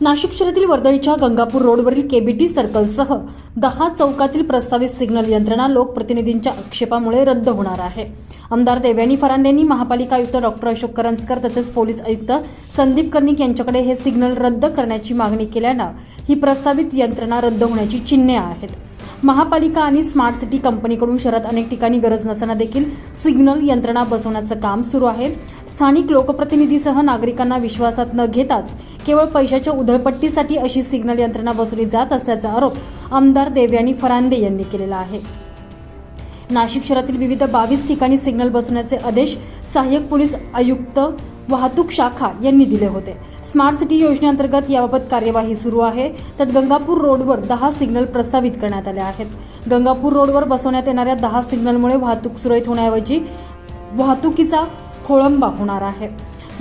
नाशिक शहरातील वर्दळीच्या गंगापूर रोडवरील केबीटी सर्कलसह दहा चौकातील प्रस्तावित सिग्नल यंत्रणा लोकप्रतिनिधींच्या आक्षेपामुळे रद्द होणार आहे. आमदार देवयानी फरांदेंनी महापालिका आयुक्त डॉक्टर अशोक करंजकर तसेच पोलीस आयुक्त संदीप कर्णिक यांच्याकडे हे सिग्नल रद्द करण्याची मागणी केल्यानं ही प्रस्तावित यंत्रणा रद्द होण्याची चिन्हे आहेत. महापालिका आणि स्मार्ट सिटी कंपनीकडून शहरात अनेक ठिकाणी गरज नसताना देखील सिग्नल यंत्रणा बसवण्याचं काम सुरू आहे. स्थानिक लोकप्रतिनिधीसह नागरिकांना विश्वासात न घेताच केवळ पैशाच्या उधळपट्टीसाठी अशी सिग्नल यंत्रणा बसवली जात असल्याचा आरोप आमदार देवयानी फरांदे यांनी केलेला आहे. नाशिक शहरातील विविध बावीस ठिकाणी सिग्नल बसवण्याचे आदेश सहाय्यक पोलीस आयुक्त वाहतूक शाखा यांनी दिले होते. स्मार्ट सिटी योजनेअंतर्गत याबाबत कार्यवाही सुरू आहे. त्यात गंगापूर रोडवर दहा सिग्नल प्रस्तावित करण्यात आले आहेत. गंगापूर रोडवर बसवण्यात येणाऱ्या दहा सिग्नलमुळे वाहतूक सुरळीत होण्याऐवजी वाहतुकीचा खोळंबा होणार आहे.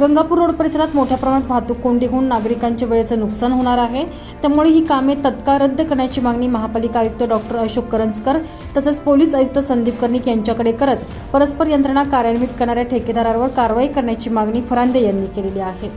गंगापूर रोड परिसरात मोठ्या प्रमाणात वाहतूक कोंडी होऊन नागरिकांच्या वेळेचं नुकसान होणार आहे. त्यामुळे ही कामे तत्काळ रद्द करण्याची मागणी महापालिका आयुक्त डॉक्टर अशोक करंजकर तसंच पोलीस आयुक्त संदीप कर्णिक यांच्याकडे करत परस्पर यंत्रणा कार्यान्वित करणाऱ्या ठेकेदारावर कारवाई करण्याची मागणी फरांदे यांनी केलेली आहे.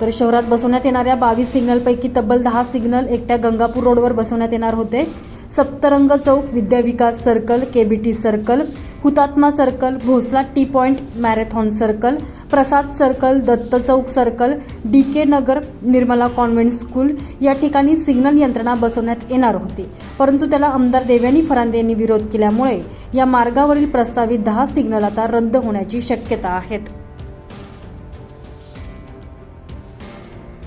तर शहरात बसवण्यात येणाऱ्या बावीस सिग्नलपैकी तब्बल दहा सिग्नल एकट्या गंगापूर रोडवर बसवण्यात येणार होते. सप्तरंग चौक Vidyavikas circle KBT circle Hutatma circle Bhosala T point marathon circle Prasad circle Datta चौक circle D K Nagar Nirmala convent school या ठिकाणी सिग्नल यंत्रणा बसवण्यात येणार होती. परंतु त्याला आमदार देवयानी फरांदे यांनी विरोध केल्यामुळे या मार्गावरील प्रस्तावित दहा सिग्नल आता रद्द होण्याची शक्यता आहेत.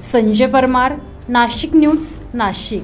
संजय परमार नाशिक न्यूज नाशिक.